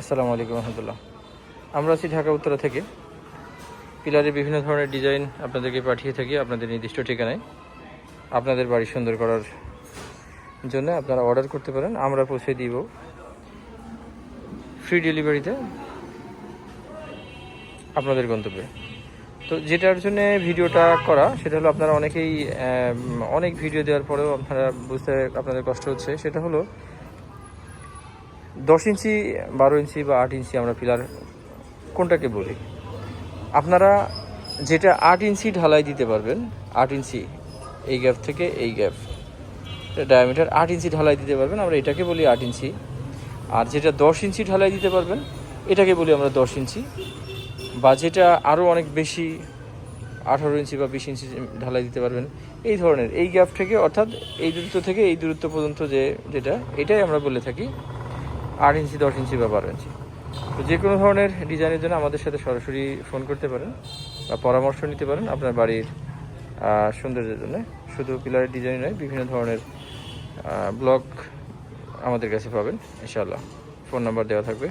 আসসালামু আলাইকুম রহমতুল্লাহ। আমরা আছি ঢাকা উত্তরা থেকে। পিলারে বিভিন্ন ধরনের ডিজাইন আপনাদেরকে পাঠিয়ে থাকি আপনাদের নির্দিষ্ট ঠিকানায়। আপনাদের বাড়ি সুন্দর করার জন্য আপনারা অর্ডার করতে পারেন। আমরা পৌঁছে দিব ফ্রি ডেলিভারিতে আপনাদের গন্তব্যে। তো যেটার জন্য ভিডিওটা করা, সেটা হলো আপনারা অনেকেই অনেক ভিডিও দেওয়ার পরেও আপনারা বুঝতে, আপনাদের কষ্ট হচ্ছে। সেটা হলো দশ ইঞ্চি, বারো ইঞ্চি বা আট ইঞ্চি আমরা পিলার, কোনটাকে বলি? আপনারা যেটা আট ইঞ্চি ঢালাই দিতে পারবেন, আট ইঞ্চি, এই গ্যাপ থেকে এই গ্যাপ ডায়ামিটার আট ইঞ্চি ঢালাই দিতে পারবেন, আমরা এটাকে বলি আট ইঞ্চি। আর যেটা দশ ইঞ্চি ঢালাই দিতে পারবেন, এটাকে বলি আমরা দশ ইঞ্চি। বা যেটা আরও অনেক বেশি, আঠারো ইঞ্চি বা বিশ ইঞ্চি ঢালাই দিতে পারবেন, এই ধরনের, এই গ্যাপ থেকে, অর্থাৎ এই দূরত্ব থেকে এই দূরত্ব পর্যন্ত যে, যেটা, এটাই আমরা বলে থাকি। আট ইঞ্চি, দশ ইঞ্চি বা বারো ইঞ্চি। তো যে কোনো ধরনের ডিজাইনের জন্য আমাদের সাথে সরাসরি ফোন করতে পারেন বা পরামর্শ নিতে পারেন আপনার বাড়ির সৌন্দর্যের জন্য। শুধু পিলারের ডিজাইন নয়, বিভিন্ন ধরনের ব্লগ আমাদের কাছে পাবেন, ইনশাআল্লাহ। ফোন নাম্বার দেওয়া থাকবে।